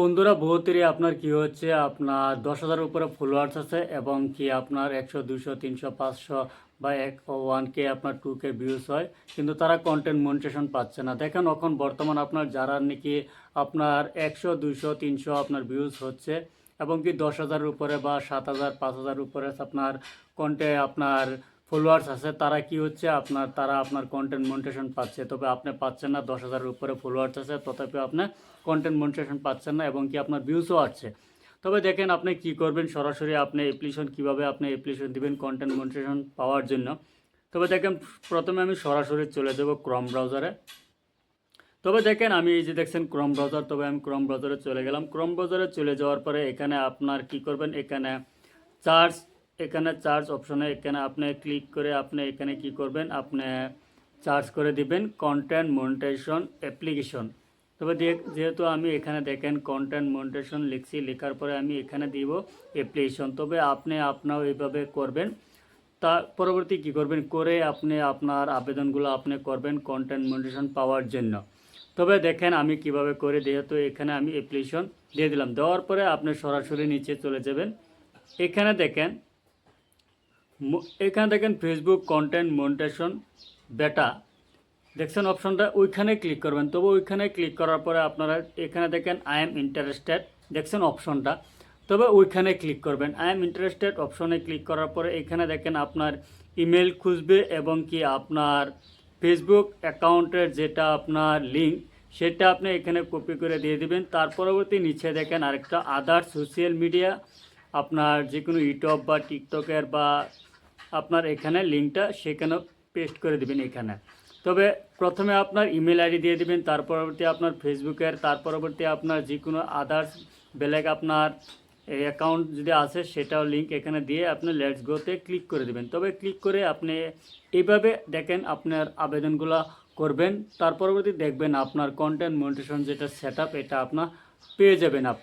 বন্ধুরা, বহুতেরই আপনার কি হচ্ছে? আপনার দশ হাজার উপরে ফলোয়ার্স আছে এবং কি আপনার একশো দুশো তিনশো, পাঁচশো বা এক ওয়ান কে আপনার টু কে ভিউজ হয়, কিন্তু তারা কন্টেন্ট মনিটেশন পাচ্ছে না। দেখেন, এখন বর্তমান আপনার যারা নাকি আপনার একশো দুশো তিনশো আপনার ভিউজ হচ্ছে এবং কি দশ হাজারের উপরে বা সাত হাজার, পাঁচ হাজার উপরে আপনার কন্টে আপনার ফলোয়ার্স আছে, তারা কি হচ্ছে? আপনার, তারা আপনার কন্টেন্ট মনিটেশন পাচ্ছে। তবে আপনি পাচ্ছেন না, দশ হাজারের উপরে ফলোয়ার্স আছে, তথাপি আপনি কন্টেন্ট মনিটেশন পাচ্ছেন না এবং কি আপনার ভিউজও আসছে। তবে দেখেন আপনি কি করবেন, সরাসরি আপনি অ্যাপ্লিকেশন কীভাবে আপনি অ্যাপ্লিকেশন দিবেন কন্টেন্ট মনিটেশন পাওয়ার জন্য। তবে দেখেন, প্রথমে আমি সরাসরি চলে যাব ক্রম ব্রাউজারে তবে দেখেন, আমি এই যে দেখছেন ক্রম ব্রাউজার তবে আমি ক্রম ব্রাউজারে চলে গেলাম। ক্রম ব্রাউজারে চলে যাওয়ার পরে এখানে আপনার কি করবেন? এখানে চার্জ এখানে চার্জ অপশনে এখানে আপনি ক্লিক করে আপনি এখানে কি করবেন? আপনি চার্জ করে দিবেন কন্টেন্ট মনিটেশন অ্যাপ্লিকেশন তবে যেহেতু আমি এখানে দেখেন কন্টেন্ট মনিটেশন লিখছি, লেখার পরে আমি এখানে দিব অ্যাপ্লিকেশন তবে আপনি আপনাও এইভাবে করবেন। তা পরবর্তী কি করবেন? করে আপনি আপনার আবেদনগুলো আপনি করবেন কন্টেন্ট মনিটেশন পাওয়ার জন্য। তবে দেখেন আমি কীভাবে করে, যেহেতু এখানে আমি অ্যাপ্লিকেশন দিয়ে দিলাম। দেওয়ার পরে আপনি সরাসরি নিচে চলে যাবেন। এখানে দেখেন এখানে দেখেন ফেসবুক কন্টেন্ট মনিটেশন বেটা দেখছেন অপশনটা ওইখানে ক্লিক করবেন। তবে ওইখানে ক্লিক করার পরে আপনারা এখানে দেখেন আই এম ইন্টারেস্টেড দেখছেন অপশনটা তবে ওইখানে ক্লিক করবেন। আই এম ইন্টারেস্টেড অপশনে ক্লিক করার পরে এখানে দেখেন আপনার ইমেল খুঁজবে এবং কি আপনার ফেসবুক অ্যাকাউন্টের যেটা আপনার লিঙ্ক সেটা আপনি এখানে কপি করে দিয়ে দিবেন। তার পরবর্তী নিচে দেখেন আরেকটা আদার সোশ্যাল মিডিয়া আপনার যে কোনো ইউটিউব বা টিকটকের বা আপনার এখানে লিঙ্কটা সেখানে পেস্ট করে দিবেন এখানে। তবে প্রথমে আপনার ইমেল আইডি দিয়ে দিবেন, তার পরবর্তী আপনার ফেসবুকের, তার পরবর্তী আপনার যে কোনো আদার্স বেলেগ আপনার অ্যাকাউন্ট যদি আছে, সেটাও লিঙ্ক এখানে দিয়ে আপনি লেটস গোতে ক্লিক করে দিবেন। তবে ক্লিক করে আপনি এইভাবে দেখেন আপনার আবেদনগুলো করবেন, তার পরবর্তী দেখবেন আপনার কন্টেন্ট মনিটেশন যেটা সেট এটা আপনার পেয়ে যাবেন আপনি।